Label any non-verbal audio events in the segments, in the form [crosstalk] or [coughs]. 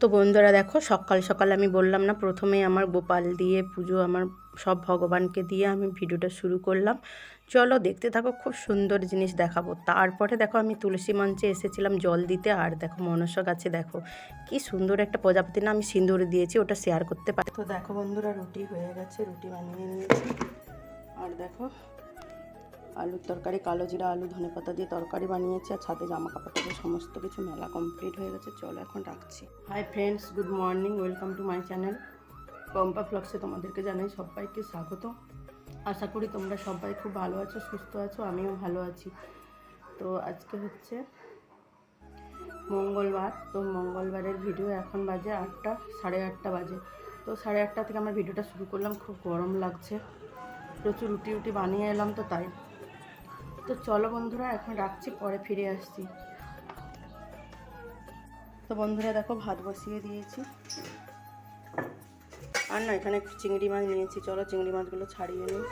তো বন্ধুরা দেখো, সকাল সকাল আমি বললাম না, প্রথমে আমার গোপাল দিয়ে পুজো, আমার সব ভগবানকে দিয়ে আমি ভিডিওটা শুরু করলাম। চলো দেখতে থাকো, খুব সুন্দর জিনিস দেখাবো। তারপরে দেখো, আমি তুলসী মঞ্চে এসেছিলাম জল দিতে, আর দেখো মনসা গাছে দেখো, কি সুন্দর একটা প্রজাপতি না আমি সিঁদুর দিয়েছি, ওটা শেয়ার করতে পারি। তো দেখো বন্ধুরা, রুটি হয়ে গেছে, রুটি বানিয়ে নিয়েছি। আর দেখো আলুর তরকারি, কালো জিরা, আলু, ধনে পাতা দিয়ে তরকারি বানিয়েছি আর ছাদে জামা কাপড় সমস্ত কিছু মেলা কমপ্লিট হয়ে গেছে, চলো এখন রাখছি। Hi friends good morning welcome to my channel Pompa ফ্লক্সে তোমাদেরকে জানাই সবাইকে স্বাগত। আশা করি তোমরা সবাই খুব ভালো আছো, সুস্থ আছো, আমিও ভালো আছি। তো আজকে হচ্ছে মঙ্গলবার, তো মঙ্গলবারের ভিডিও এখন বাজে আটটা, সাড়ে আটটা বাজে। তো সাড়ে আটটা থেকে আমার ভিডিওটা শুরু করলাম, খুব গরম লাগছে। প্রচুর রুটি রুটি বানিয়ে এলাম তো তাই তো চলো বন্ধুরা, এখন রাখছি, পরে ফিরে আসছি। তো বন্ধুরা, দেখো ভাত বসিয়ে দিয়েছি। আর না, এখানে চিংড়ি মাছ নিয়েছি। চলো চিংড়ি মাছগুলো ছাড়িয়ে নিই।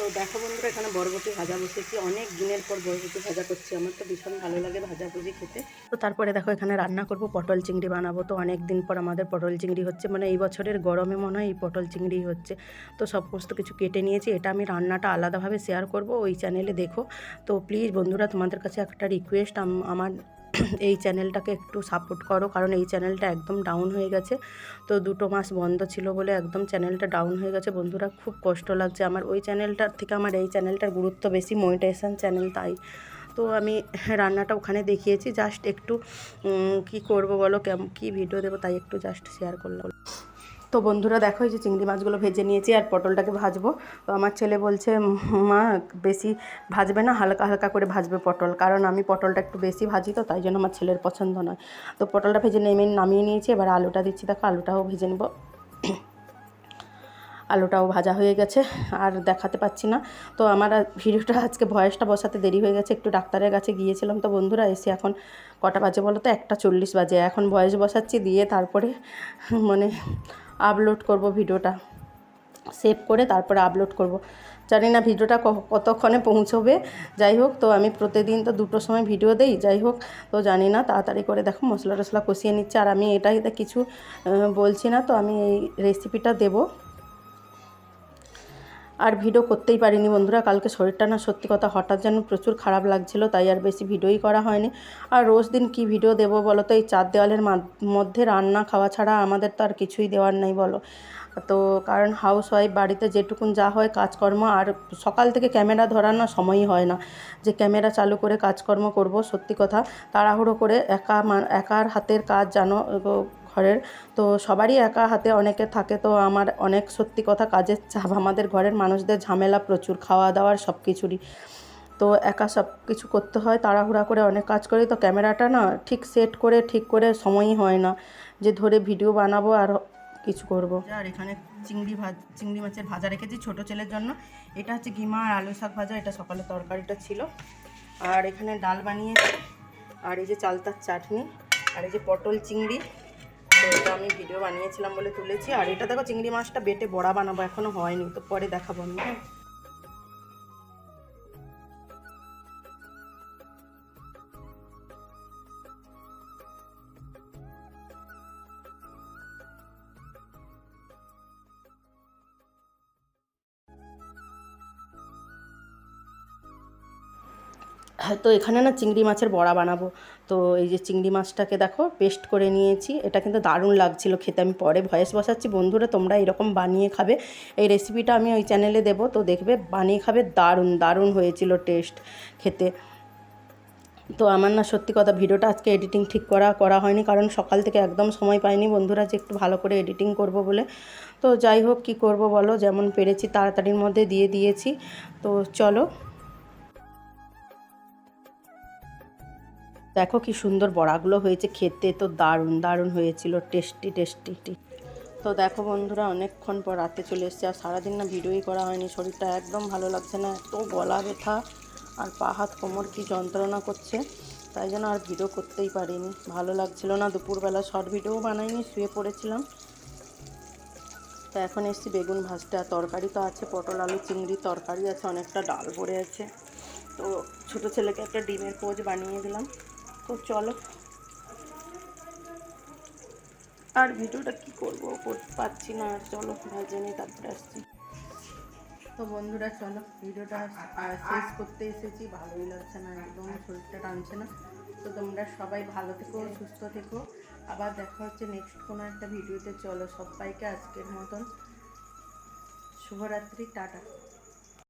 তো দেখো বন্ধুরা, এখানে বরবটি ভাজা বসেছি। অনেক দিনের পর বরবটি ভাজা করছি। আমার তো ভীষণ ভালো লাগে ভাজাভুজি খেতে। তো তারপরে দেখো, এখানে রান্না করব পটল চিংড়ি বানাবো। তো অনেক দিন পর আমাদের পটল চিংড়ি হচ্ছে। মানে এই বছরের গরমে মনে হয় এই পটল চিংড়ি হচ্ছে। তো সমস্ত কিছু কেটে নিয়েছি। এটা আমি রান্নাটা আলাদাভাবে শেয়ার করব। ওই চ্যানেলে দেখো। তো প্লিজ বন্ধুরা, তোমাদের কাছে একটা রিকোয়েস্ট আমার [coughs] এই চ্যানেলটাকে একটু সাপোর্ট করো, কারণ এই চ্যানেলটা একদম ডাউন হয়ে গেছে। তো দুটো মাস বন্ধ ছিল বলে একদম চ্যানেলটা ডাউন হয়ে গেছে। বন্ধুরা, খুব কষ্ট লাগছে আমার। ওই চ্যানেলটার থেকে আমার এই চ্যানেলটার গুরুত্ব বেশি মনিটাইজেশন চ্যানেল তাই। তো আমি রান্নাটা ওখানে দেখিয়েছি। জাস্ট একটু কি করব বলো, কেম, কী ভিডিও দেবো তাই একটু জাস্ট শেয়ার করলাম। তো বন্ধুরা দেখো, এই যে চিংড়ি মাছগুলো ভেজে নিয়েছি আর পটলটাকে ভাজবো। তো আমার ছেলে বলছে, মা, বেশি ভাজবে না, হালকা হালকা করে ভাজবে পটল। কারণ আমি পটলটা একটু বেশি ভাজি তো, তাই জন্য আমার ছেলের পছন্দ নয়। তো পটলটা ভেজে নেমে নামিয়ে নিয়েছি, এবার আলুটা দিচ্ছি। দেখো, আলুটাও ভেজে নেব। আলুটাও ভাজা হয়ে গেছে, আর দেখাতে পাচ্ছি না। তো আমার ভিডিওটা আজকে ভয়েসটা বসাতে দেরি হয়ে গেছে, একটু ডাক্তারের কাছে গিয়েছিলাম। তো বন্ধুরা, এসে এখন কটা বাজে বলো তো? একটা চল্লিশ বাজে। এখন ভয়েস বসাচ্ছি, দিয়ে তারপরে মানে আপলোড করব ভিডিওটা। সেভ করে তারপরে আপলোড করব। জানি না ভিডিওটা কতক্ষণে পৌঁছবে। যাই হোক, তো আমি প্রতিদিন তো দুটো সময় ভিডিও দেই, যাই হোক, তো জানি না, তাড়াতাড়ি করে দেখো মশলা টশলা কষিয়ে নিচ্ছে। আর আমি এটাই কিছু বলছি না, তো আমি এই রেসিপিটা দেবো। আর ভিডিও করতেই পারিনি বন্ধুরা। কালকে শরীরটা না সত্যি কথা হঠাৎ যেন প্রচুর খারাপ লাগছিল, তাই আর বেশি ভিডিওই করা হয়নি। আর রোজ দিন কী ভিডিও দেবো বলো তো? এই চার দেওয়ালের মধ্যে রান্না খাওয়া ছাড়া আমাদের তো আর কিছুই দেওয়ার নেই বলো। তো কারণ হাউস ওয়াইফ বাড়িতে যেটুকুন যা হয় কাজকর্ম, আর সকাল থেকে ক্যামেরা ধরার না সময়ই হয় না। যে ক্যামেরা চালু করে কাজকর্ম করব সত্যি কথা, তাড়াহুড়ো করে একা একার হাতের কাজ জানো ঘরের। তো সবারই একা হাতে অনেকে থাকে, তো আমার অনেক সত্যি কথা, কাজের চাপ আমাদের ঘরের মানুষদের ঝামেলা প্রচুর খাওয়া দাওয়ার সব কিছুরই তো একা সব কিছু করতে হয়, তাড়াহুড়া করে অনেক কাজ করি, তো ক্যামেরাটা না ঠিক সেট করে, ঠিক করে সময়ই হয় না। যে ধরে ভিডিও বানাবো আর কিছু করব। আর এখানে চিংড়ি ভাজ, চিংড়ি মাছের ভাজা রেখেছি ছোটো ছেলের জন্য। এটা হচ্ছে ঘিমা আর আলু শাক ভাজা, এটা সকালে তরকারিটা ছিল। আর এখানে ডাল বানিয়েছি, আর এই যে চালতার চাটনি, আর এই যে পটল চিংড়ি। তো এটা আমি ভিডিও বানিয়েছিলাম বলে তুলেছি। আর এটা দেখো চিংড়ি মাছটা বেটে বড়া বানাবো এখনও হয়নি। তো পরে দেখাবো আমি হ্যাঁ? তো এখানে না চিংড়ি মাছের বড়া বানাবো। তো এই যে চিংড়ি মাছটাকে দেখো পেস্ট করে নিয়েছি। এটা কিন্তু দারুণ লাগছিল খেতে, আমি পরে ভয়েস বসাচ্ছি। বন্ধুরা, তোমরা এরকম বানিয়ে খাবে। এই রেসিপিটা আমি ওই চ্যানেলে দেবো। তো দেখবে, বানিয়ে খাবে দারুণ দারুণ হয়েছিল টেস্ট খেতে। তো আমার না সত্যি কথা, ভিডিওটা আজকে এডিটিং ঠিক করা করা হয়নি। কারণ সকাল থেকে একদম সময় পাইনি। বন্ধুরা, যে একটু ভালো করে এডিটিং করব বলে। তো যাই হোক, কী করব বলো? যেমন পেরেছি, তাড়াতাড়ির মধ্যে দিয়ে দিয়েছি। তো চলো দেখো কি সুন্দর বড়াগুলো হয়েছে, খেতে তো দারুণ দারুণ হয়েছিল টেস্টি টেস্টি তো দেখো বন্ধুরা, অনেকক্ষণ পর রাতে চলে এসছে, আর সারাদিন না ভিডিওই করা হয়নি, শরীরটা একদম ভালো লাগছে না, এত গলা ব্যথা, আর পা, হাত, কোমর কি যন্ত্রণা করছে, তাই জন্য আর ভিডিও করতেই পারিনি, ভালো লাগছিল না, দুপুরবেলা শর্ট ভিডিও বানাইনি, শুয়ে পড়েছিলাম। তো এখন এসছি বেগুন ভাজটা তরকারি তো আছে, পটল, আলু, চিংড়ি, তরকারি আছে, অনেকটা ডাল পড়ে আছে। তো ছোটো ছেলেকে একটা ডিমের পোজ বানিয়ে দিলাম। তো চলো। আর ভিডিওটা কি করব? করতে পারছি না। চলো, ভেজে নিই তারপরে আসছি। তো বন্ধুরা, চলো, ভিডিওটা শেষ করতে এসেছি। ভালোই লাগছে না, একদম শরীরটা টানছে না। তো তোমরা সবাই ভালো থেকো, সুস্থ থেকো। আবার দেখা হচ্ছে নেক্সট কোনো একটা ভিডিওতে। চলো, সবাইকে আজকের মতন। শুভরাত্রি, টাটা।